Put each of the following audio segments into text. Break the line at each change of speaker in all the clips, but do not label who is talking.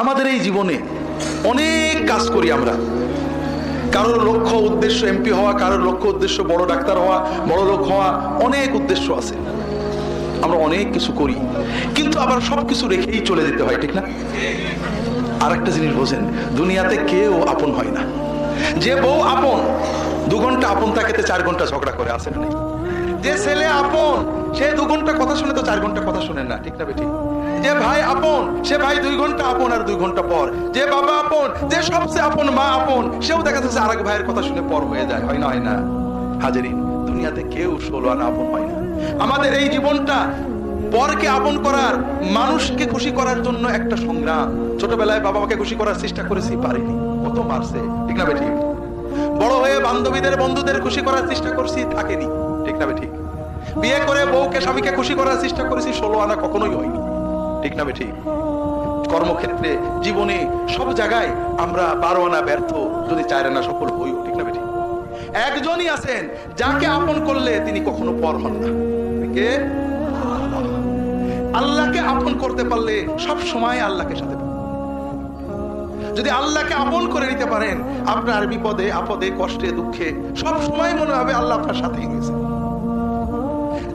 আমাদের এই জীবনে অনেক কাজ করি আমরা। কারোর লক্ষ্য উদ্দেশ্য এমপি হওয়া, কারোর লক্ষ্য উদ্দেশ্য বড় ডাক্তার হওয়া, বড় লোক হওয়া, অনেক উদ্দেশ্য আছে। আমরা অনেক কিছু করি, কিন্তু আবার সব কিছু রেখেই চলে যেতে হয়, ঠিক না? আর একটা জিনিস বোঝেন, দুনিয়াতে কেউ আপন হয় না। যে বউ আপন, দু ঘণ্টা আপন থাকেতে চার ঘণ্টা ঝগড়া করে আসে যে ছেলে আপন, সে দু ঘণ্টা কথা শুনে তো চার ঘণ্টা কথা শুনে না, ঠিক না বেঠিক যে ভাই আপন, সে ভাই দুই ঘণ্টা আপন আর দুই ঘণ্টা পর। যে বাবা আপন, যে সবচেয়ে আপন মা আপন, সেও দেখা যাচ্ছে আরেক ভাইয়ের কথা শুনে পর হয়ে যায়। হয় না হয় না? হাজারিন, দুনিয়াতে কেউ ষোলো আনা আপন হয় না। আমাদের এই জীবনটা পরকে আপন করার, মানুষকে খুশি করার জন্য একটা সংগ্রাম। ছোটবেলায় বাবা মাকে খুশি করার চেষ্টা করেছি, পারিনি। কত মারছে, ঠিক না বেঠিক বড় হয়ে বান্ধবীদের, বন্ধুদের খুশি করার চেষ্টা করছি, থাকেনি, ঠিক না ঠিক? বিয়ে করে বউকে, স্বামীকে খুশি করার চেষ্টা করেছি, ষোলো আনা কখনোই হয়নি। ঠিক না ঠিক। কর্মক্ষেত্রে, জীবনে সব জায়গায় আমরা বারো আনা ব্যর্থ, যদি চার আনা সফল হইও, ঠিক না ঠিক। একজনই আছেন, যাকে আপন করলে তিনি কখনো পর হন না। আল্লাহকে আপন করতে পারলে সব সময় আল্লাহকে সাথে যদি আল্লাহকে আপন করে নিতে পারেন, আপনার বিপদে, আপদে, কষ্টে, দুঃখে সব সময় মনে হবে আল্লাহ আপনার সাথেই রয়েছে।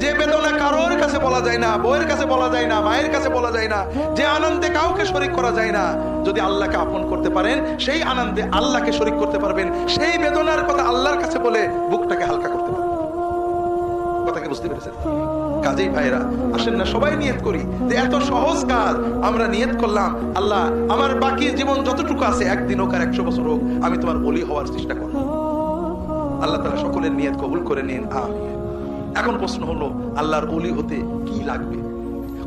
যে বেদনা কারোর কাছে বলা যায় না, বউয়ের কাছে বলা যায় না, মায়ের কাছে বলা যায় না, যে আনন্দে কাউকে শরিক করা যায় না, যদি আল্লাহকে আপন করতে পারেন, সেই আনন্দে আল্লাহকে শরিক করতে পারবেন, সেই বেদনার কথা আল্লাহর কাছে বলে বুকটাকে হালকা করতে পারবেন। কথাকে বুঝতে পেরেছেন? কাজেই ভাইরা আসেন না, সবাই নিয়ত করি যে এত সহজ কাজ আমরা নিয়ত করলাম, আল্লাহ আমার বাকি জীবন যতটুকু আছে, একদিন হোক আর একশো বছর হোক, আমি তোমার বলি হওয়ার চেষ্টা করব। আল্লাহ তালা সকলের নিয়ত কবুল করে নিন, আমিন। এখন প্রশ্ন হলো, আল্লাহর অলি হতে কি লাগবে?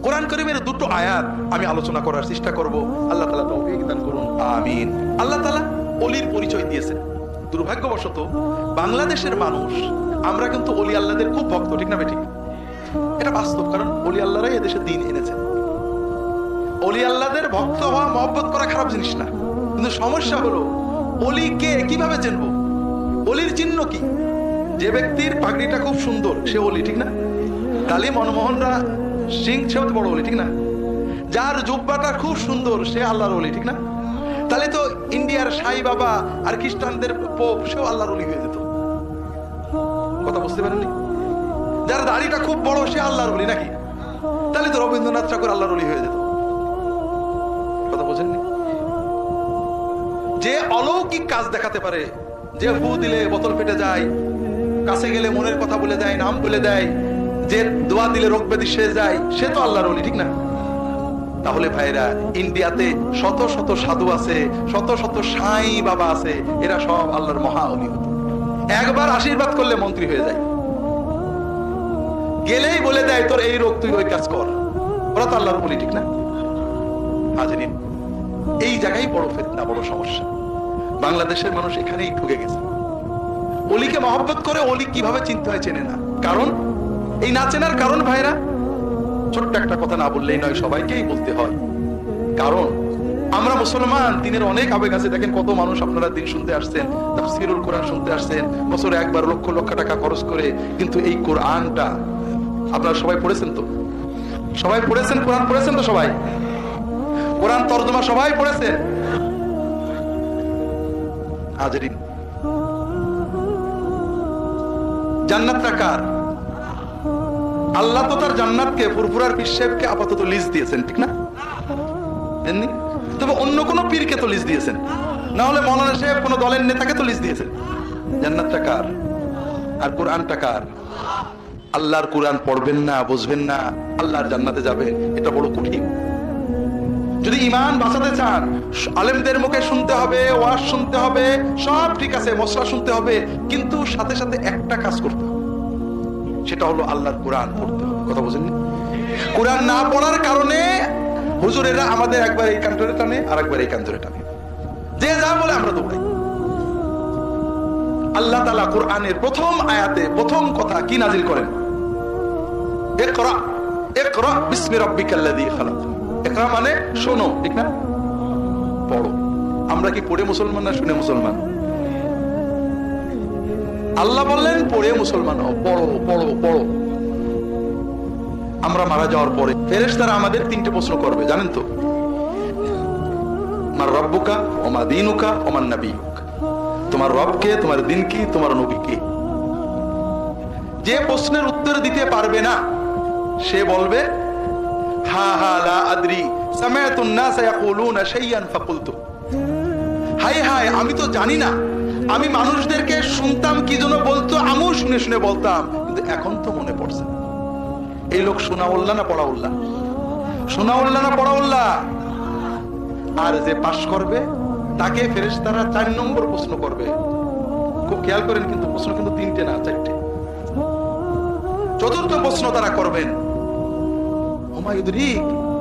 কোরআন করিমের দুটো আয়াত আমি আলোচনা করার চেষ্টা করব। আল্লাহ তালা তৌফিক দান করুন, আমিন। আল্লাহ তালা অলির পরিচয় দিয়েছেন। দুর্ভাগ্যবশত বাংলাদেশের মানুষ, আমরা কিন্তু অলি আল্লাহদের খুব ভক্ত, ঠিক না ঠিক এটা বাস্তব, কারণ অলি আল্লাহরাই এদেশে দিন এনেছেন। অলি আল্লাহদের ভক্ত হওয়া, মহব্বত করা খারাপ জিনিস না। কিন্তু সমস্যা হলো অলি কে কীভাবে চিনবো? অলির চিহ্ন কি? যে ব্যক্তির পাগড়িটা খুব সুন্দর, সে অলি ঠিক না? কালী মনমোহনরা সিং সেও বড় অলি ঠিক না? যার জুব্বাটা খুব সুন্দর, সে আল্লাহর অলি ঠিক না? তাহলে তো ইন্ডিয়ার সাই বাবা আর খ্রিস্টানদের পোপ, সেও আল্লাহর অলি হয়ে যেত। কথা বুঝতে পারেননি? যার দাড়িটা খুব বড়, সে আল্লাহর অলি নাকি? তাহলে তো রবীন্দ্রনাথ ঠাকুর আল্লাহর অলি হয়ে যেত। কথা বোঝেননি? যে অলৌকিক কাজ দেখাতে পারে, যে ফু দিলে বোতল ফেটে যায় কাছে গেলে মনের কথা বলে দেয়, নাম বলে দেয়, যে দোয়া দিলে রোগ ব্যাধি সেরে যায়, সে তো আল্লাহর অলি ঠিক না? তাহলে ভাইরা, ইন্ডিয়াতে শত শত সাধু আছে, শত শত সাই বাবা আছে, এরা সব আল্লাহর মহা অলি একবার আশীর্বাদ করলে মন্ত্রী হয়ে যায়। গেলেই বলে দেয়, তোর এই রোগ, তুই ওই কাজ কর। ওরা তো আল্লাহর বলি ঠিক না? হাজারিন, এই জায়গায় বড় ফেতনা, বড় সমস্যা। বাংলাদেশের মানুষ এখানেই ঠুকে গেছে। অলিকে মহব্বত করে অলি কীভাবে চিনতে হয় চেনে না। কারণ? এই না চেনার কারণ ভাইরা? ছোট্ট একটা কথা না বললেই নয়, সবাইকেই বলতে হয়। কারণ? আমরা মুসলমান, দিনের অনেক আবেগ আছে। দেখেন কত মানুষ আপনারা দিন শুনতে আসছেন, তাফসিরুল কোরআন শুনতে আসছেন, বছরে একবার লক্ষ লক্ষ টাকা খরচ করে কিন্তু এই কোরআনটা, আপনারা সবাই পড়েছেন তো? সবাই পড়েছেন? কোরআন পড়েছেন তো সবাই? কোরআন তর্জমা সবাই পড়েছেন হাজরিন জান্নাতটা কার? আল্লাহ তো তার জান্নাতকে, ফুরফুরার পীর সাহেবকে আপাতত লিজ দিয়েছেন, ঠিক না? দেননি? তবে অন্য কোন পীরকে তো লিজ দিয়েছেন। না হলে মৌলানা সাহেব কোন দলের নেতাকে তো লিজ দিয়েছেন। জান্নাতটা কার? আর কোরআনটা কার? আল্লাহর কোরআন পড়বেন না, বুঝবেন না, আল্লাহর জান্নাতে যাবেন, এটা বড় কঠিন। যদি ইমান বাঁচাতে চান, আলেমদের মুখে শুনতে হবে, ওয়াজ শুনতে হবে, সব ঠিক আছে মশলা শুনতে হবে, কিন্তু সাথে সাথে একটা কাজ করতে হবে। সেটা হলো আল্লাহর কোরআন পড়তে হবে। কথা বোঝেননি? কোরআন না পড়ার কারণে হুজুরেরা আমাদের একবার এই কান ধরে টানে আর একবার এই কান ধরে টানে। যে যা বলে আমরা দৌড়াই। আল্লাহ তালা কোরআনের প্রথম আয়াতে প্রথম কথা কি নাজিল করেন? একরা একরা বিসমি রাব্বিকাল্লাযী খালাক। একরা মানে শোনো, ঠিক না? পড়ো। আমরা কি পড়ে মুসলমান না শুনে মুসলমান? আল্লাহ বললেন, পড়ে মুসলমান পড়ো পড়ো পড়ো। আমরা মারা যাওয়ার পরে ফেরেশতারা আমাদের তিনটে প্রশ্ন করবে, জানেন তো? আর রব্বুকা, ওমা দিনুকা ওমান নাবিয়ুক তোমার রবকে তোমার দিন কি, তোমার নবী কি? যে প্রশ্নের উত্তর দিতে পারবে না, সে বলবে হা হা আমি তো জানি না। আমি মানুষদেরকে শুনতাম কি জন্য বলতো আমিও শুনে শুনে বলতাম, কিন্তু এখন তো মনে পড়ছে। এই লোক শোনা উল্লাহ না পড়া উল্লাহ শোনা উল্লাহ না পড়া উল্লাহ আর যে পাশ করবে, তাকে ফেরেস তারা চার নম্বর প্রশ্ন করবে। খুব খেয়াল করেন, কিন্তু প্রশ্ন কিন্তু তিনটে না, চারটে। চতুর্থ প্রশ্ন তারা করবেন।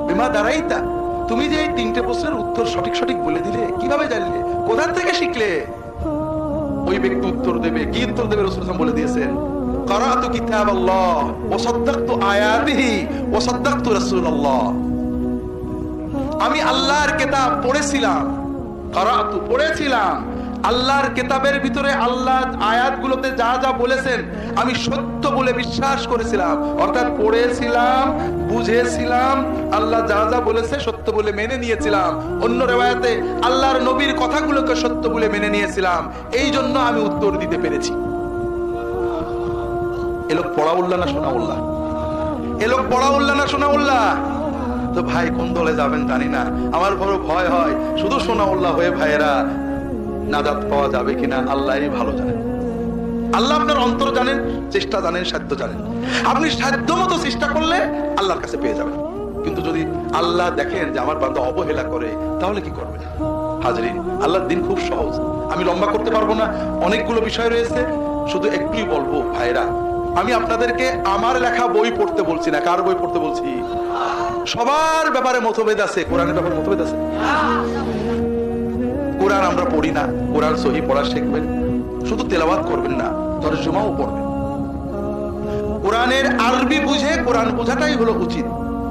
বিমা দাঁড়াইতা তুমি যে এই তিনটে প্রশ্নের উত্তর সঠিক সঠিক বলে দিলে, কীভাবে জানলে? কোথা থেকে শিখলে? ওই ব্যক্তি উত্তর দেবে। কি উত্তর দেবে? রসুল বলে দিয়েছেন কিতাব আল্লাহ ও সদ্দাক্তু আয়াতিহি ও সদ্দাক্তু রাসূলুল্লাহ। আমি আল্লাহর কেতাব পড়েছিলাম করাতু পড়েছিলাম। আল্লাহর কেতাবের ভিতরে আল্লাহ আয়াতগুলোতে যা যা বলেছেন, আমি সত্য বলে বিশ্বাস করেছিলাম। অর্থাৎ পড়েছিলাম, বুঝেছিলাম, আল্লাহ যা যা বলেছে সত্য বলে মেনে নিয়েছিলাম। অন্য রেওয়ায়তে, আল্লাহর নবীর কথাগুলোকে সত্য বলে মেনে নিয়েছিলাম। এই জন্য আমি উত্তর দিতে পেরেছি। এলোক পড়া উল্লাহ না শোনা উল্লাহ এলোক পড়া উল্লাহ না শোনা উল্লাহ তো ভাই, কোন দলে যাবেন জানি না। আমার বড় ভয় হয়। শুধু সোনা উল্লাহ হয়ে ভাইয়েরা নাজাত পাওয়া যাবে কিনা আল্লাহ ভালো জানেন। আল্লাহ আপনার অন্তর জানেন, চেষ্টা জানেন, সাধ্য জানেন। আপনি সাধ্য মতো চেষ্টা করলে আল্লাহর কাছে পেয়ে যাবেন। কিন্তু যদি আল্লাহ দেখেন যে আমার বান্ধব অবহেলা করে, তাহলে কি করবেন? হাজরিন, আল্লাহর দিন খুব সহজ। আমি লম্বা করতে পারব না, অনেকগুলো বিষয় রয়েছে। শুধু একটুই বলব, ভাইরা, আমি আপনাদেরকে আমার লেখা বই পড়তে বলছি না। কার বই পড়তে বলছি? সবার ব্যাপারে মতভেদ আছে, কোরআনের ব্যাপারে মতভেদ আছে? কোরআন আমরা পড়ি না, কোরআন সহি পড়া শিখবেন, শুধু তেলাওয়াত করবেন না, তর্জমাও পড়বেন কোরআনের আরবি বুঝে কোরআন বোঝাটাই হলো উচিত।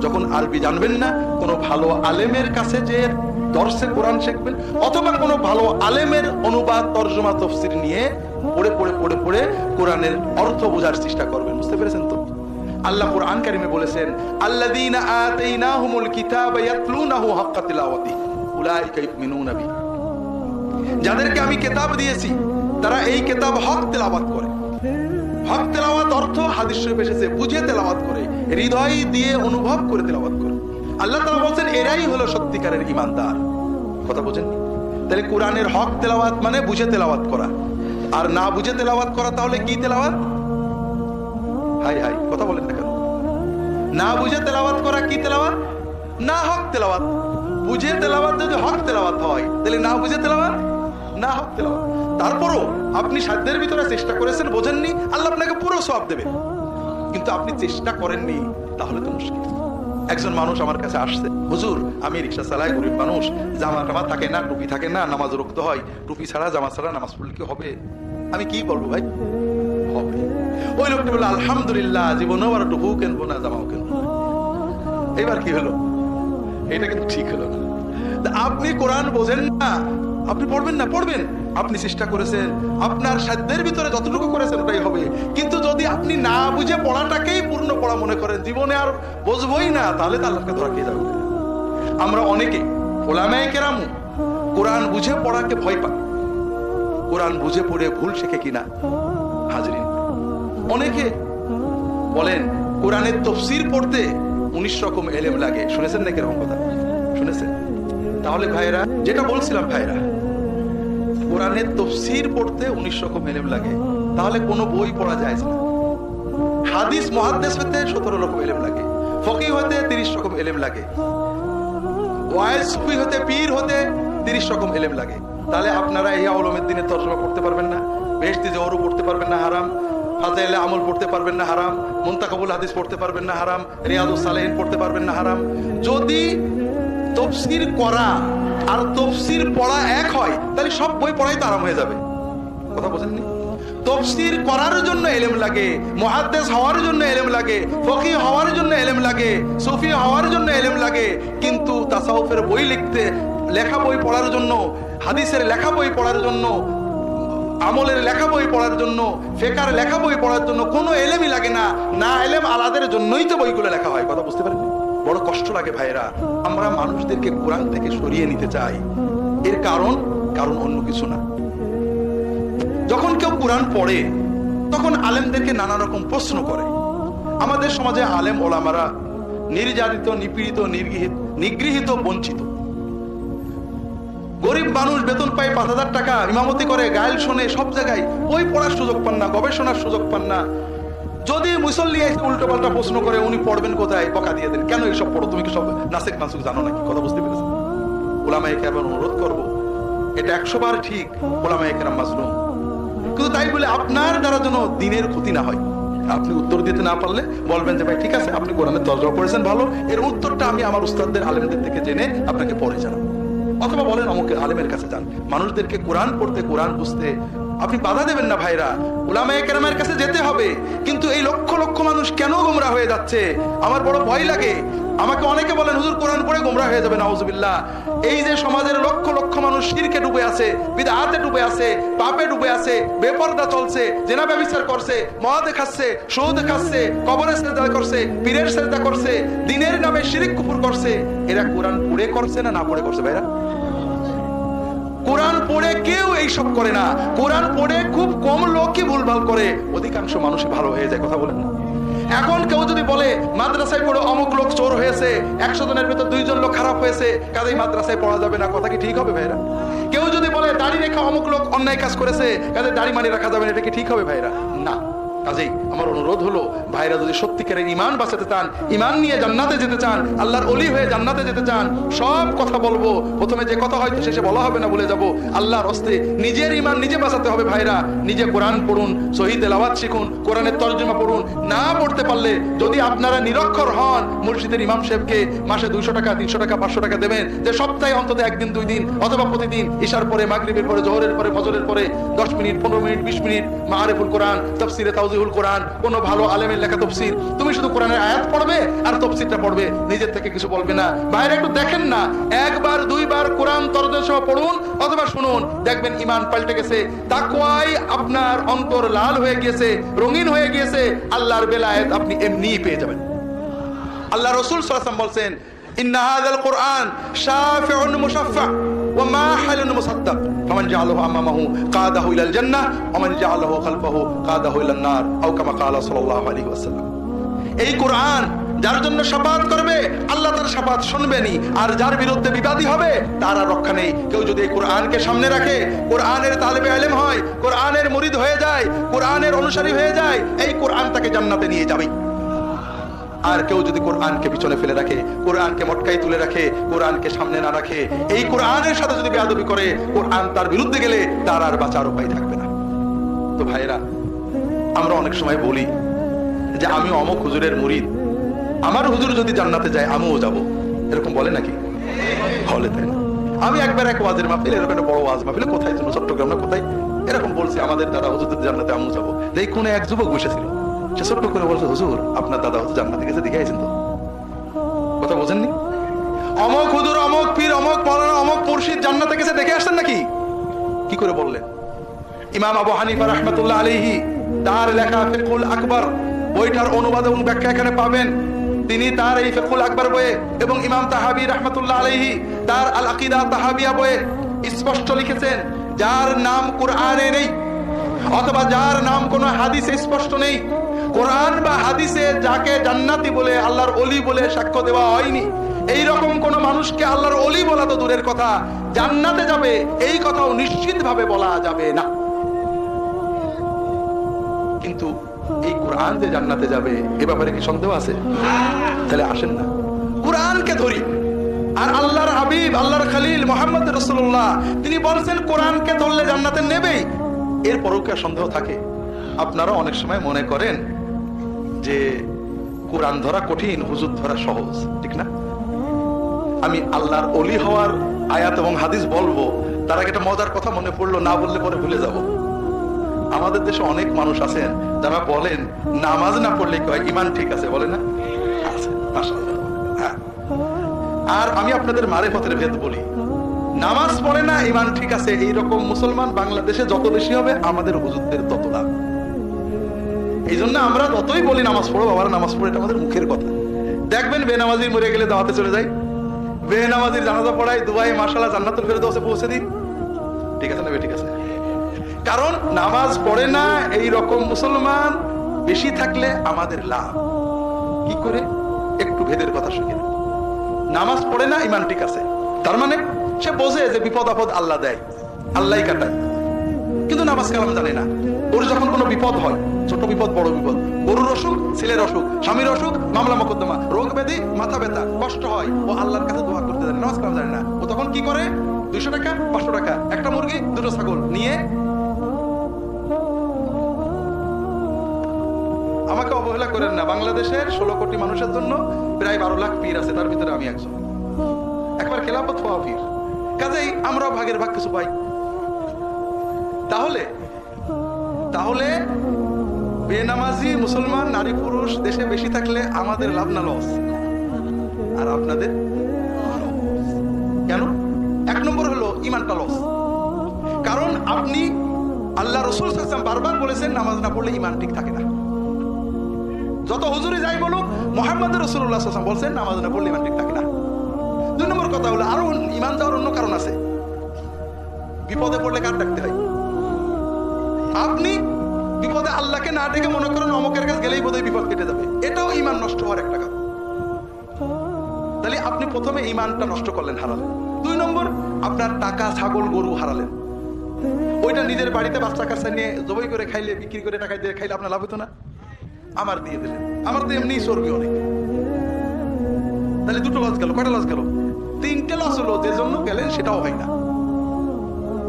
যখন আরবি জানবেন না, কোনো ভালো আলেমের কাছে যে দর্শে কোরআন শিখবেন, অথবা কোনো ভালো আলেমের অনুবাদ, তর্জমা, তফসির নিয়ে পড়ে পড়ে পড়ে পড়ে কোরআনের অর্থ বোঝার চেষ্টা করবেন, বুঝতে পেরেছেন তো? আল্লাহ কোরআন কারিমে বলেছেন, আল্লাযীনা আতাইনাহুমুল কিতাবা ইয়াতলুনাহু হাক্কা তিলাওয়াতি, উলাইকা ইউমিনুনা বিহি। যাদেরকে আমি কেতাব দিয়েছি, তারা এই কেতাব হক তেলাবাত করে। হক তেলাওয়াত অর্থ হাদিস এসেছে, বুঝে তেলাওয়াত করে, হৃদয় দিয়ে অনুভব করে তেলাওয়াত করে। আল্লাহ তালা বলছেন, এরাই হলো সত্যিকারের ইমানদার কথা বোঝেন তাহলে কোরআনের হক তেলাওয়াত মানে বুঝে তেলাওয়াত করা। আর না বুঝে তেলাওয়াত করা তাহলে কি তেলাওয়াত? হাই হাই, কথা বলেন না কেন? না বুঝে তেলাওয়াত করা কি তেলাওয়াত? না হক তেলাওয়াত। বুঝে তেলাওয়াত যদি হক তেলাওয়াত হয়, তাহলে না বুঝে তেলাওয়াত? না তারপরও আপনি সাধ্যের ভিতরে চেষ্টা করেছেন, বোঝেননি, আল্লাহ আপনাকে পুরো সব দেবে। কিন্তু আপনি চেষ্টা করেননি, তাহলে তো মুশকিল। একজন মানুষ আমার কাছে আসছে, হুজুর, আমি রিক্সা চালাই, গরিব মানুষ জামা টামা থাকে না, টুপি থাকে না, নামাজ রক্ত হয়, টুপি ছাড়া, জামা ছাড়া নামাজ পড়লে কি হবে? আমি কি বলব ভাই? হবে। ওই লোকটা বলল, আলহামদুলিল্লাহ, জীবনেও আর টুপু কেনবো না, জামাও কেনবো। এবার কি হলো? এটা কিন্তু ঠিক হলো না। আপনি কোরআন বোঝেন না আপনি পড়বেন না, পড়বেন। আপনি চেষ্টা করেছেন, আপনার সাধ্যের ভিতরে যতটুকু করেছেন ওটাই হবে। কিন্তু যদি আপনি না বুঝে পড়াটাকেই পূর্ণ পড়া মনে করেন, জীবনে আর বুঝবই না, তাহলে তো আল্লাহকে ধরা খেয়ে যাবে আমরা অনেকে, ওলামায় কেরামু, কোরআন বুঝে পড়াকে ভয় পাই কোরআন বুঝে পড়ে ভুল শেখে কিনা? হাজরিন, অনেকে বলেন, কোরআনের তফসির পড়তে উনিশ রকম এলেম লাগে। শুনেছেন নাকি এরকম কথা? শুনেছেন? তাহলে ভাইরা যেটা বলছিলাম ভাইরা কোরআনের তফসির পড়তে উনিশ রকম এলেম লাগে, তাহলে কোনো বই পড়া যায় না। হাদিস মহাদ্দেশ হতে সতেরো রকম এলেম লাগে ফকি হতে তিরিশ রকম এলেম লাগে সুফি হতে পীর হতে তিরিশ রকম এলেম লাগে। তাহলে আপনারা এই আলমের দিনে তর্জমা করতে পারবেন না বেশতি জহরু পড়তে পারবেন না হারাম, ফাজাইলে আমল পড়তে পারবেন না হারাম, মুন্তাকাবুল হাদিস পড়তে পারবেন না হারাম, রিয়াদুস সালেহিন পড়তে পারবেন না হারাম। যদি তফসির করা আর তফসির পড়া এক হয়, তাহলে সব বই পড়াই তো আরাম হয়ে যাবে। কথা বোঝেননি? তফসির করার জন্য এলেম লাগে, মুহাদ্দিস হওয়ার জন্য এলেম লাগে ফকি হওয়ার জন্য এলেম লাগে, সুফি হওয়ার জন্য এলেম লাগে, কিন্তু তাসাউফের বই লিখতে, লেখা বই পড়ার জন্য, হাদিসের লেখা বই পড়ার জন্য, আমলের লেখা বই পড়ার জন্য, ফেকার লেখা বই পড়ার জন্য কোনো এলেমই লাগে না। না এলেম আলাদের জন্যই তো বইগুলো লেখা হয়, কথা বুঝতে পারেন বড় কষ্ট লাগে ভাইরা আমরা মানুষদেরকে কোরআন থেকে সরিয়ে নিতে চাই। এর কারণ কারণ অন্য কিছু না। যখন কেউ কোরআন পড়ে, তখন আলেমদেরকে নানা রকম প্রশ্ন করে। আমাদের সমাজে আলেম ওলামারা নির্যাতিত, নিপীড়িত নির্গৃহীত নিগৃহীত, বঞ্চিত। গরিব মানুষ বেতন পায় পাঁচ হাজার টাকা, ইমামতি করে, গায়েল শোনে, সব জায়গায় বই পড়ার সুযোগ পান না, গবেষণার সুযোগ পান না। যদি মুসল্লি এসে উল্টো পাল্টা প্রশ্ন করে উনি পড়বেন কোথায়, বকা দিয়ে দেন। কেন এইসব পড়ো? তুমি কি সব নাসিক নাসুক জানো নাকি? কথা বুঝতে পেরেছ? ওলামাইকে আবার অনুরোধ করব, এটা একশো বার ঠিক ওলামাইকে মাজলুম। কিন্তু তাই বলে আপনার দ্বারা যেন দিনের ক্ষতি না হয়। আপনি উত্তর দিতে না পারলে বলবেন যে, ভাই, ঠিক আছে, আপনি কোরআনের তর্জমা করেছেন ভালো। এর উত্তরটা আমি আমার উস্তাদদের, আলেমদের থেকে জেনে আপনাকে পরে জানাব। অথবা বলেন আমাকে আলেমের কাছে যান। মানুষদেরকে কোরআন পড়তে, কোরআন বুঝতে আপনি বাধা দেবেন না ভাইরা। উলামায়ে কেরামের কাছে যেতে হবে। কিন্তু এই লক্ষ লক্ষ মানুষ কেন গোমরা হয়ে যাচ্ছে? আমার বড় ভয় লাগে। আমাকে অনেকে বলেন, হুজুর, কোরআন পড়ে গোমরা হয়ে যাবে, নাউজুবিল্লাহ। এই যে সমাজের লক্ষ লক্ষ মানুষ শিরকে ডুবে আছে, বিদআতে ডুবে আছে, পাপে ডুবে আছে, বেপরদা চলছে, জেনা ব্যবচার করছে, মদ খাচ্ছে, সুদ খাচ্ছে, কবরের সেজদা করছে, পীরের সেজদা করছে, দিনের নামে শিরিক কুফর করছে। এরা কোরআন পড়ে করছে না না পড়ে করছে ভাইরা? কোরআন পড়ে কেউ এইসব করে না। কোরআন পড়ে খুব কম লোকই ভুলভাল করে। অধিকাংশ মানুষ ভালো হয়ে যায়, কথা বলেন এখন কেউ যদি বলে, মাদ্রাসায় পড়ে অমুক লোক চোর হয়েছে, একশো জনের ভেতর দুইজন লোক খারাপ হয়েছে, কাজেই মাদ্রাসায় পড়া যাবে না। কথা কি ঠিক হবে ভাইরা কেউ যদি বলে, দাড়ি রেখা অমুক লোক অন্যায় কাজ করেছে, কাজে দাড়ি মানি রাখা যাবে না, এটা কি ঠিক হবে ভাইরা না। কাজেই আমার অনুরোধ হলো, ভাইরা যদি সত্যিকারের ইমান বাঁচাতে চান ইমান নিয়ে জান্নাতে যেতে চান, আল্লাহর অলি হয়ে জান্নাতে যেতে চান, সব কথা বলব। প্রথমে যে কথা হয়তো শেষে বলা হবে না বলে যাব, আল্লাহর হস্তে নিজের ইমান নিজে বাঁচাতে হবে ভাইরা। নিজে কোরআন পড়ুন শহীদ এলাওয়াত শিখুন, কোরআনের তর্জমা পড়ুন। না পড়তে পারলে যদি আপনারা নিরক্ষর হন মসজিদের ইমাম সাহেবকে মাসে দুইশো টাকা, তিনশো টাকা, পাঁচশো টাকা দেবেন যে সপ্তাহে অন্তত একদিন, দুই দিন, অথবা প্রতিদিন ঈশার পরে, মাগরিবের পরে, জোহরের পরে, ফজরের পরে, দশ মিনিট, পনেরো মিনিট, বিশ মিনিট মাহারেফুল কোরআন, তফসিরে তাউজিহুল কোরআন, কোন ভালো আলেমের লেখা তফসির তুমি শুধু কোরআনের আয়াত পড়বে আর তফসিরটা পড়বে, নিজের থেকে কিছু বলবে না। বাইরে একটু দেখেন না, একবার, দুইবার কোরআন তরজমা পড়ুন, অথবা শুনুন। দেখবেন ইমান পাল্টে গেছে। তাকওয়াই আপনার অন্তর লাল হয়ে গিয়েছে, রঙিন হয়ে গিয়েছে। আল্লাহর বেলায়েত আপনি এমনিই পেয়ে যাবেন। আল্লাহ রসুল সাল্লাম বলছেন, ইন্না হাযাল কোরআন শাফিউন মুশাফফা। এই কোরআন যার জন্য শাফাত করবে, আল্লাহ তার শাফাত শুনবেনি আর যার বিরুদ্ধে বিবাদী হবে, তার আর রক্ষা নেই। কেউ যদি কোরআনকে সামনে রাখে, কোরআনের তালেবে আলেম হয়, কোরআনের মুরিদ হয়ে যায়, কোরআনের অনুসারী হয়ে যায়, এই কোরআন তাকে জান্নাতে নিয়ে যাবে আর কেউ যদি কোরআনকে পিছনে ফেলে রাখে, কোরআনকে মটকাই তুলে রাখে, কোরআনকে সামনে না রাখে, এই কোরআনের সাথে যদি বেয়াদবি করে, কোরআন তার বিরুদ্ধে গেলে তার আর বাঁচার উপায় থাকবে না। তো ভাইরা আমরা অনেক সময় বলি যে আমি অমক হুজুরের মুরিদ। আমার হুজুর যদি জান্নাতে যায়, আমিও যাব। এরকম বলে নাকি? হলে তাই না? আমি একবার এক ওয়াজের মাহফিল, এরকম একটা বড় ওয়াজ মাহফিলে কোথায়? চট্টগ্রাম না কোথায়? এরকম বলছি আমাদের দাদা হুজুরদের জান্নাতে আমিও যাব। এই কোনে এক যুবক বসেছিল। সে ছোট্ট করে বলছে, হুজুর, আপনার দাদা হচ্ছে জান্নাতে গেছে, দেখে আইছেন তো? কথা বোঝেননি? অমক হুজুর, অমক পীর, অমক মৌলানা, অমক মুর্শিদ জান্নাতে গেছে, দেখে আসছেন নাকি? কি করে বললেন? ইমাম আবু হানিফা রহমতুল্লাহ আলাইহি, তার লেখা ফিকুল আকবর, বইটার অনুবাদ এবং ব্যাখ্যা এখানে পাবেন। তিনি তার এই ফিকুল আকবর বইয়ে এবং ইমাম তাহাবি রহমতুল্লাহ আলাইহি, তার আল আকিদা তাহাবিয়া বইয়ে স্পষ্ট লিখেছেন, যার নাম কোরআনে নেই, অথবা যার নাম কোনো হাদিসে স্পষ্ট নেই। কোরআন বা হাদিসে যাকে জান্নাতি বলে, আল্লাহর অলি বলে সাক্ষ্য দেওয়া হয়নি। এই রকম কোন মানুষকে আল্লাহর অলি বলা তো দূরের কথা। জান্নাতে যাবে, এই কথাও নিশ্চিত ভাবে বলা যাবে না। কিন্তু এই কোরআন যে জান্নাতে যাবে, এ ব্যাপারে কি সন্দেহ আছে? তাহলে আসেন না। কোরআনকে ধরি। আর আল্লাহর হাবিব, আল্লাহর খালিল মোহাম্মদ রসুল্লাহ তিনি বলছেন, কোরআনকে ধরলে জান্নাতে নেবেই। এর পরও কি সন্দেহ থাকে? আপনারা অনেক সময় মনে করেন যে কোরআন ধরা কঠিন, হুজুর ধরা সহজ, ঠিক না আমি আল্লাহর অলি হওয়ার আয়াত এবং হাদিস বলব, তার আগে একটা মজার কথা মনে পড়ল, না বললে পরে ভুলে যাব আমাদের দেশে অনেক মানুষ আছেন, যারা বলেন, নামাজ না পড়লে কয় ইমান ঠিক আছে, বলে না। হ্যাঁ। আর আমি আপনাদের মারে পথের ভেদ বলি, নামাজ পড়ে না ইমান ঠিক আছে, এইরকম মুসলমান বাংলাদেশে যত বেশি হবে, আমাদের হুজুরদের তত লাভ এই জন্য আমরা যতই বলি, নামাজ পড়ো বাবার, নামাজ পড়ে আমাদের মুখের কথা। দেখবেন বেনামাজি মরে গেলে দাওয়াতে চলে যায় বেনামাজির জানাজা পড়াই, দুবাই মার্শাল্লাহ জান্নাতুল ফেরদৌসে পৌঁছে দিন ঠিক আছে না ঠিক আছে? কারণ নামাজ পড়ে না এই রকম মুসলমান, বেশি থাকলে আমাদের লাভ। কি করে? একটু ভেদের কথা শুনে। নামাজ পড়ে না, ইমান ঠিক আছে। তার মানে সে বোঝে যে বিপদ আপদ আল্লাহ দেয় আল্লাহ কাটায়। কিন্তু নামাজ কালাম জানে না। ওর যখন কোনো বিপদ হয়, ছোট বিপদ, বড় বিপদ, গরুর অসুখ, ছেলের অসুখ, স্বামীর অসুখ, মামলা মকদ্দমা, রোগ ব্যাধি, মাথা ব্যথা, কষ্ট হয়, ও আল্লাহর কাছে দোয়া করতে জানে, নামাজ কালাম জানে না, ও তখন কি করে? দুইশো টাকা, পাঁচশো টাকা, একটা মুরগি, দুটো ছাগল নিয়ে আমাকে অবহেলা করেন না। বাংলাদেশের ষোলো কোটি মানুষের জন্য প্রায় বারো লাখ পীর আছে, তার ভিতরে আমি একজন। একবার খেলাপথ হওয়া পীর। কাজেই আমরাও ভাগের ভাগ কিছু পাই। তাহলে তাহলে বেনামাজি মুসলমান, নারী, পুরুষ দেশে বেশি থাকলে আমাদের লাভ না লস? আর আপনাদের? কেন? এক নম্বর হলো ইমানটা লস। কারণ আপনি আল্লাহ রসুল বারবার বলেছেন, নামাজ না পড়লে ইমান ঠিক থাকে না। যত হুজুরি যাই বলুক, মোহাম্মদ রসুল্লাহ সাল্লাম বলছেন, নামাজ না পড়লে ইমান ঠিক থাকে না। দুই নম্বর কথা হলো, আরও ইমান যাওয়ার অন্য কারণ আছে। বিপদে পড়লে কার ডাকতে হয়? আপনি বিপদে আল্লাহকে না ডেকে মনে করেন অমকের কাছে গেলেই বোধহয় বিপদ কেটে যাবে। এটাও ইমান নষ্ট হওয়ার একটা কারণ। তাহলে আপনি প্রথমে ইমানটা নষ্ট করলেন, হারালেন। দুই নম্বর, আপনার টাকা ছাগল, গরু হারালেন। ওইটা নিজের বাড়িতে বাচ্চা কাচ্চা নিয়ে জবাই করে খাইলে, বিক্রি করে টাকা দিয়ে খাইলে আপনার লাভ হতো না? আমার দিয়ে দিলেন। আমার তো এমনি চর্বি অনেক। তাহলে দুটো লস গেল, কয়টা লস গেল? তিনটে লস হলো, যে জন্য গেলেন সেটাও হয় না।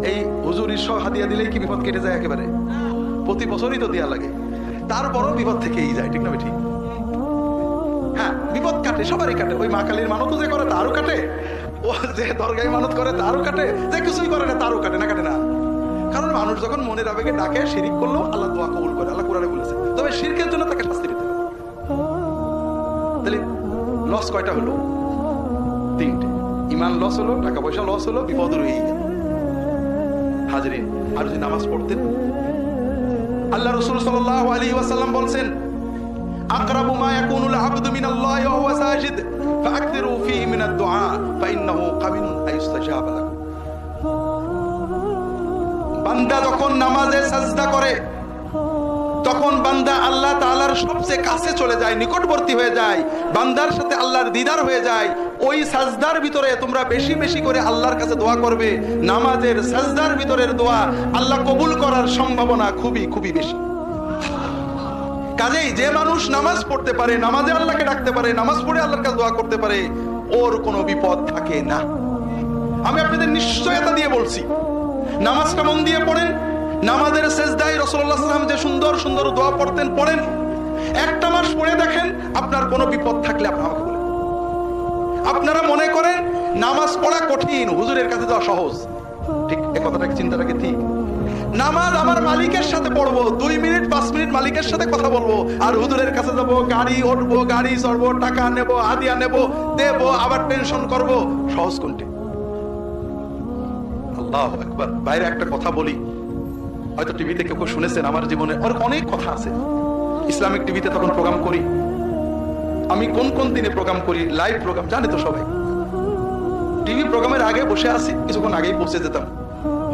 এই হুজুর ঈশ্বর হাদিয়া দিলেই কি বিপদ কেটে যায় একেবারে? প্রতি বছরই তো দেয়া লাগে। তারপরও বিপদ থেকেই যায়, ঠিক না ঠিক হ্যাঁ বিপদ কাটে, সবারই কাটে। ওই মা কালীর মানত যে করে তারও কাটে, ও যে মানত করে তারও কাটে, যে কিছুই করে না তারও কাটে না কাটে না। কারণ মানুষ যখন মনের আবেগে ডাকে, শিরিক করল আল্লাহ দোয়া কবুল করে, আল্লাহ বলেছে। তবে শিরকের জন্য তাকে শাস্তি হবে। তাহলে লস কয়টা হলো? তিনটে। ইমান লস হলো, টাকা পয়সা লস হলো, বিপদ রয়েই গেল। হাজরিন আর যদি নামাজ পড়তেন। আল্লাহ রসুল সাল্লাল্লাহু আলাইহি ওয়াসাল্লাম বলছেন, আকরাবু মা ইয়াকুনুল আবদু মিনাল্লাহি ওয়া হুয়া সাজিদ ফাআকথিরু ফীহি মিনাদ দুআ ফাইন্নাহু কামিনুন আইস্তাজাব লাকুম. বান্দা যখন নামাজে সাজদা করে, তখন বান্দা আল্লাহ তাআলার সবচেয়ে কাছে চলে যায়, নিকটবর্তী হয়ে যায়, বান্দার সাথে আল্লাহর দিদার হয়ে যায় ওই সাজদার ভিতরে তোমরা বেশি বেশি করে আল্লাহর কাছে দোয়া করবে। নামাজের সাজদার ভিতরের দোয়া আল্লাহ কবুল করার সম্ভাবনা খুবই খুবই বেশি। কাজেই যে মানুষ নামাজ পড়তে পারে, নামাজে আল্লাহকে ডাকতে পারে, নামাজ পড়ে আল্লাহর কাছে দোয়া করতে পারে, ওর কোনো বিপদ থাকে না। আমি আপনাদের নিশ্চয়তা দিয়ে বলছি, নামাজটা মন দিয়ে পড়েন, নামাজের শেষদায় রসল্লাহ সাল্লাম যে সুন্দর সুন্দর দোয়া পড়তেন, পড়েন। একটা মাস পড়ে দেখেন আপনার কোনো বিপদ থাকলে আপনি আমাকে বলেন। আপনারা মনে করেন নামাজ পড়া কঠিন, হুজুরের কাছে যাওয়া সহজ। ঠিক এ কথাটা কি চিন্তাটাকে ঠিক? নামাজ আমার মালিকের সাথে পড়ব, দুই মিনিট, পাঁচ মিনিট মালিকের সাথে কথা বলব, আর হুজুরের কাছে যাব, গাড়ি উঠবো গাড়ি চড়বো, টাকা নেব, হাদিয়া নেব, দেবো, আবার টেনশন করব, সহজ কোনটি? আল্লাহ একবার বাইরে একটা কথা বলি, হয়তো টিভিতে কেউ শুনেছেন, আমার জীবনে অনেক কথা আছে। ইসলামিক টিভিতে তখন প্রোগ্রাম করি। আমি কোন কোন দিনে প্রোগ্রাম করি লাইভ প্রোগ্রাম জানে তো সবাই। টিভি প্রোগ্রামের আগে বসে আছি, কিছুক্ষণ আগেই পৌঁছে যেতাম।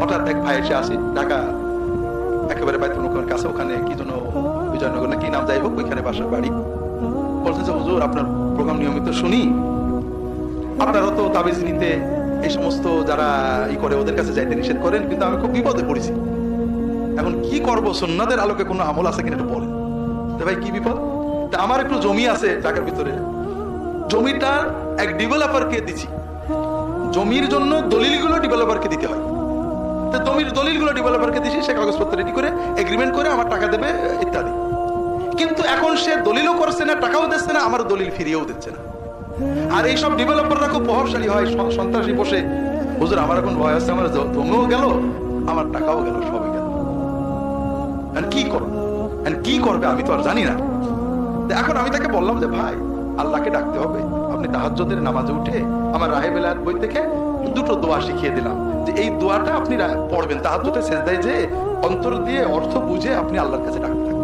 হঠাৎ এক ভাই এসে আসি, ঢাকা, একেবারে বাইতুল মুখের কাছে, ওখানে কি যেন বিজয়নগর না কি নাম, যাই হোক, ওইখানে বাসার বাড়ি। বলছেন যে, হুজুর, আপনার প্রোগ্রাম নিয়মিত শুনি। আপনারা তো তাবিজ নিতে এই সমস্ত যারা ই করে, ওদের কাছে যাইতে নিষেধ করেন, কিন্তু আমি খুব বিপদে পড়েছি। এখন কি করব? সুন্নাদের আলোকে কোনো আমল আছে কিনা একটু বলেন। ভাই, কি বিপদ? আমার একটু জমি আছে ঢাকার ভিতরে। জমিটা এক ডেভেলপারকে দিছি। জমির জন্য দলিলগুলো ডেভেলপারকে দিতে হয়। তো জমির দলিলগুলো ডেভেলপারকে দিছি, সে কাগজপত্র রেডি করে এগ্রিমেন্ট করে আমার টাকা দেবে, ইত্যাদি। কিন্তু এখন সে দলিলও করছে না, টাকাও দিচ্ছে না, আমার দলিল ফিরিয়েও দিচ্ছে না। আর এইসব ডেভেলপাররা খুব প্রভাবশালী হয় সন্ত্রাসী বসে। হুজুর, আমার এখন ভয় আছে, আমার জমিও গেল, আমার টাকাও গেল, সবই গেল। কি করব? কি করবে আমি তো আর জানি না। এখন আমি তাকে বললাম যে, ভাই, আল্লাহকে ডাকতে হবে। আপনি তাহাজ্জুদের নামাজে উঠে আমার রাহে বেলার বই থেকে দুটো দোয়া শিখিয়ে দিলাম। যে এই দোয়াটা আপনি পড়বেন। তাহাজ্জুদে সেজদায় যে অন্তর দিয়ে অর্থ বুঝে আপনি আল্লাহর কাছে ডাকতে থাকবেন।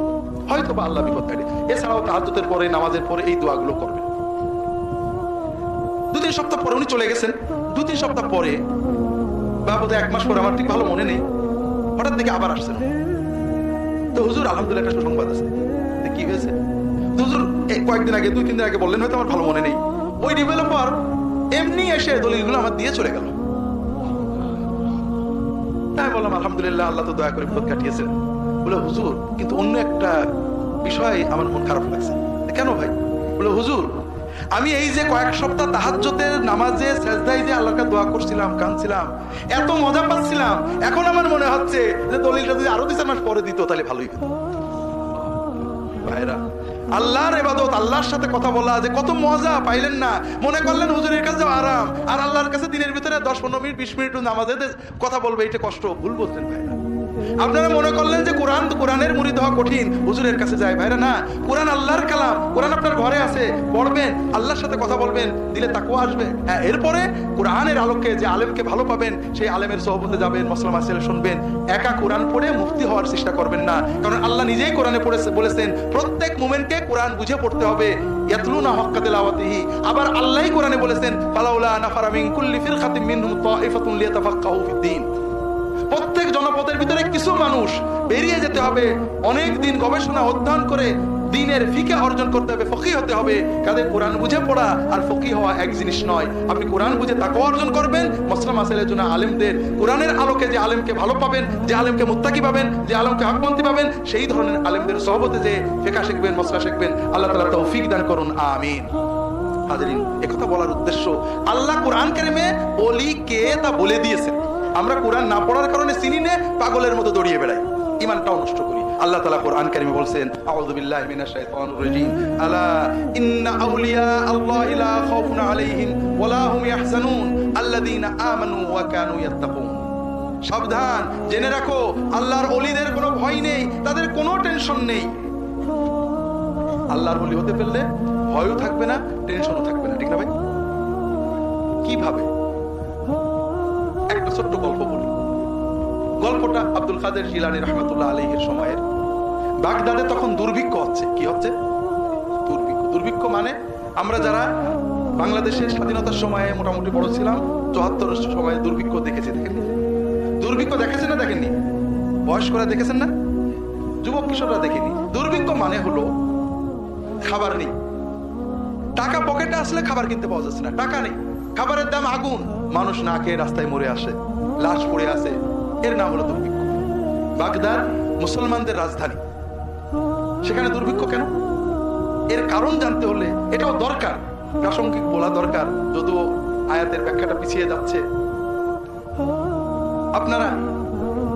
হয়তো বা আল্লাহ বিপদ কাটে। এছাড়াও তাহাজ্জুদের পরে, নামাজের পরে এই দোয়াগুলো করবেন। দু তিন সপ্তাহ পরে উনি চলে গেছেন। দু তিন সপ্তাহ পরে, বা বোধহয় এক মাস পরে, আমার ঠিক ভালো মনে নেই। হঠাৎ দেখে আবার আসছেন। তো হুজুর, আলহামদুলিল্লাহ, একটা সুসংবাদ আছে। কি হয়েছে? তো হুজুর কয়েকদিন আগে, দুই, তিন দিন আগে বললেন, হয়তো আমার ভালো মনে নেই। ওই ডেভেলপার এমনি এসে দলিলগুলো আমার দিয়ে চলে গেল। তাই বললাম, আলহামদুলিল্লাহ, আল্লাহ তো দয়া করে বিপদ কাটিয়েছেন। বলে, হুজুর, কিন্তু অন্য একটা বিষয় আমার মন খারাপ লাগছে। কেন ভাই? বলে, হুজুর, আমি এই যে কয়েক সপ্তাহ তাহাজ্জতের নামাজে সেজদাই যে আল্লাহকে দোয়া করছিলাম, কাঁদছিলাম, এত মজা পাচ্ছিলাম, এখন আমার মনে হচ্ছে যে দলিলটা যদি আরও দুই চার মাস পরে দিত, তাহলে ভালোই হতো। ভাইরা আল্লাহর এবাদত আল্লাহর সাথে কথা বলা, যে কত মজা, পাইলেন না। মনে করলেন হুজুরের কাছে আরাম। আর আল্লাহর কাছে দিনের ভিতরে দশ পনেরো মিনিট, বিশ মিনিট নামাজে কথা বলবে, এটা কষ্ট। ভুল বলতেন ভাইরা। আপনারা মনে করলেন যে কোরআন, কোরআনের মুড়িদ হওয়া কঠিন। হুজুরের কাছে যায় ভাইরা না, কোরআন আল্লাহর কালাম। কোরআন আপনার ঘরে আছে, পড়বেন, আল্লাহর সাথে কথা বলবেন, দিলে তাকুয়া আসবে। হ্যাঁ এরপরে কোরআনের আলোকে যে আলেমকে ভালো পাবেন, সেই আলেমের সহবতে যাবেন, মসলাম আসিল শুনবেন। একা কোরআন পড়ে মুক্তি হওয়ার চেষ্টা করবেন না। কারণ আল্লাহ নিজেই কোরআনে পড়েছে, বলেছেন, প্রত্যেক মোমেন্টকে কোরআন বুঝে পড়তে হবে। ইয়াতলুনা আবার আল্লাহই কোরআনে বলেছেন, ফালাউলা নাফারা মিন কুল্লি ফিরকাতিন তাইফাতুন লিয়াতাফাক্কাহু ফিদ্দীন জনপদের ভিতরে কিছু মানুষ বেরিয়ে যেতে হবে। অনেক দিন গবেষণা, অধ্যয়ন করে দিনের ফিকে অর্জন করতে হবে। ফকি হতে হবে। কাদের কোরআন বুঝে পড়া আর ফকি হওয়া এক জিনিস নয়। আপনি কোরআন বুঝে তাকে অর্জন করবেন। মসলাম আসেলের জন্য আলেমদের, কোরআনের আলোকে যে আলেমকে ভালো পাবেন, যে আলেমকে মুত্তাকি পাবেন, যে আলেমকে হকমন্তি পাবেন, সেই ধরনের আলেমদের সহবতে যে ফেকা শিখবেন, মসলা শিখবেন, আল্লাহ তালা তৌফিক দান করুন। আমিন। হাজরিন একথা বলার উদ্দেশ্য, আল্লাহ কোরআন কারিমে বলি কে তা বলে দিয়েছেন। আমরা কোরআন না পড়ার কারণে চিনি নে পাগলের মতো দড়িয়ে বেড়াই। ইমানটাও নষ্ট করি। আল্লাহ তালা কোরআন কারিমে বলছেন আলা সাবধান, জেনে রাখো, আল্লাহর ওলিদের কোনো ভয় নেই, তাদের কোনো টেনশন নেই। আল্লাহর ওলি হতে পারলে ভয়ও থাকবে না, টেনশনও থাকবে না, ঠিক না ভাই? কীভাবে? ছোট্ট গল্প বলি। গল্পটা আব্দুল কাদের জিলানি রহমতুল্লাহ আলহের সময়ের। বাগদাদে তখন দুর্ভিক্ষ হচ্ছে। কি হচ্ছে? দুর্ভিক্ষ। দুর্ভিক্ষ মানে আমরা যারা বাংলাদেশের স্বাধীনতার সময়ে মোটামুটি বড় ছিলাম, চুয়াত্তর সময়ে দুর্ভিক্ষ দেখেছি, দেখেননি? দুর্ভিক্ষ দেখেছেন না দেখেননি? বয়স্করা দেখেছেন না? যুবক কিশোররা দেখেনি? দুর্ভিক্ষ মানে হলো খাবার নেই। টাকা পকেটে আসলে খাবার কিনতে পাওয়া যাচ্ছে না। টাকা নেই। খাবারের দাম আগুন। মানুষ না খেয়ে রাস্তায় মরে আসে, লাশ পড়ে আসে এর নাম হলো দুর্ভিক্ষ। বাগদাদ মুসলমানদের রাজধানী। সেখানে দুর্ভিক্ষ কেন? এর কারণ জানতে হলে এটাও দরকার, প্রাসঙ্গিক বলা দরকার, যদিও আয়াতের ব্যাখ্যাটা পিছিয়ে যাচ্ছে। আপনারা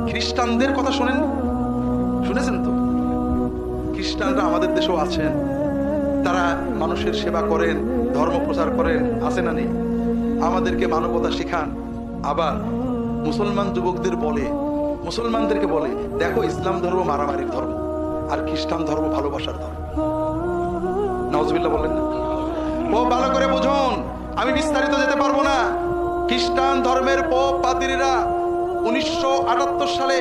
খ্রিস্টানদের কথা শোনেন? শুনেছেন তো? খ্রিস্টানরা আমাদের দেশেও আছেন, তারা মানুষের সেবা করেন, ধর্ম প্রচার করেন, আছে না নেই? আমাদেরকে মানবতা শেখান। আবার মুসলমান যুবকদের বলে, মুসলমানদেরকে বলে, দেখো, ইসলাম ধর্ম মারামারির ধর্ম, আর খ্রিস্টান ধর্ম ভালোবাসার ধর্ম। নজবিল্লা বলেন না? ভালো করে বুঝুন, আমি বিস্তারিত যেতে পারব না। খ্রিস্টান ধর্মের পোপ পাদ্রীরা উনিশশো সালে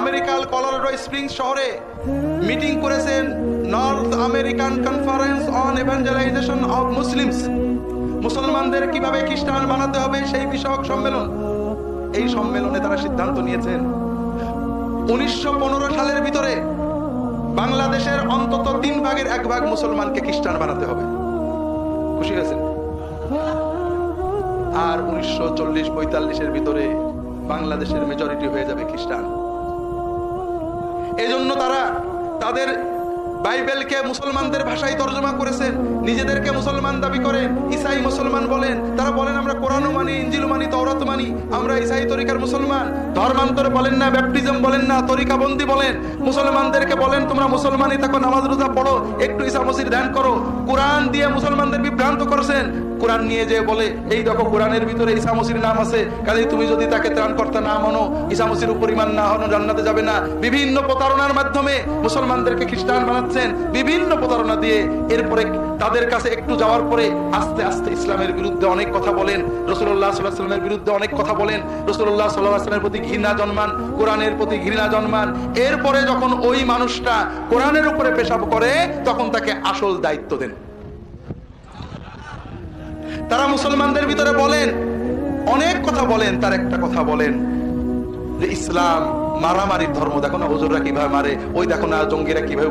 আমেরিকার কলোরাডো স্প্রিংস শহরে মিটিং করেছেন North American conference on evangelization of Muslims. মুসলমানদের কীভাবে খ্রিস্টান বানাতে হবে সেই বিষয়ক সম্মেলন? এই সম্মেলনে তারা সিদ্ধান্ত নিয়েছেন। উনিশশো পনেরো সালের ভিতরে বাংলাদেশের অন্তত তিন ভাগের এক ভাগ মুসলমানকে খ্রিস্টান বানাতে হবে। খুশি হয়েছেন? আর উনিশশো চল্লিশ পঁয়তাল্লিশের ভিতরে বাংলাদেশের মেজরিটি হয়ে যাবে খ্রিস্টান। এজন্য তারা তাদের বাইবেলকে মুসলমানদের ভাষায় তর্জমা করেছেন, নিজেদেরকে মুসলমান দাবি করেন ইসাই মুসলমান বলেন, তারা বলেন, আমরা কোরআনও মানি ইঞ্জিল মানি তওরাত মানি, আমরা ইসাই তরিকার মুসলমান। ধর্মান্তর বলেন না, ব্যাপটিজম বলেন না তরিকা বন্দি বলেন। মুসলমানদেরকে বলেন, তোমরা মুসলমানই থাকো, নামাজ রোজা পড়ো, একটু ইসা মসির ধ্যান করো। কোরআন দিয়ে মুসলমানদের বিভ্রান্ত করছেন কোরআন নিয়ে যে বলে, এই দেখো কোরআনের ভিতরে ঈসা মসির নাম আছে। কাজে তুমি যদি তাকে ত্রাণকর্তা না মানো, ঈসা মসির উপর ইমান না হনো জান্নাতে যাবে না। বিভিন্ন প্রতারণার মাধ্যমে মুসলমানদেরকে খ্রিস্টান বানাচ্ছেন, বিভিন্ন প্রতারণা দিয়ে। এরপরে তাদের কাছে একটু যাওয়ার পরে আস্তে আস্তে ইসলামের বিরুদ্ধে অনেক কথা বলেন রসুল্লাহ সাল্লাহামের বিরুদ্ধে অনেক কথা বলেন রসুল্লাহ সাল্লাহামের প্রতি ঘৃণা জন্মান, কোরআনের প্রতি ঘৃণা জন্মান। এরপরে যখন ওই মানুষটা কোরআনের উপরে পেশাব করে, তখন তাকে আসল দায়িত্ব দেন। তারা মুসলমানদের ভিতরে বলেন, অনেক কথা বলেন, তার একটা কথা বলেন, যে ইসলাম মারামারির ধর্ম, দেখো না হুজুররা কীভাবে মারে, ওই দেখো না জঙ্গিরা কীভাবে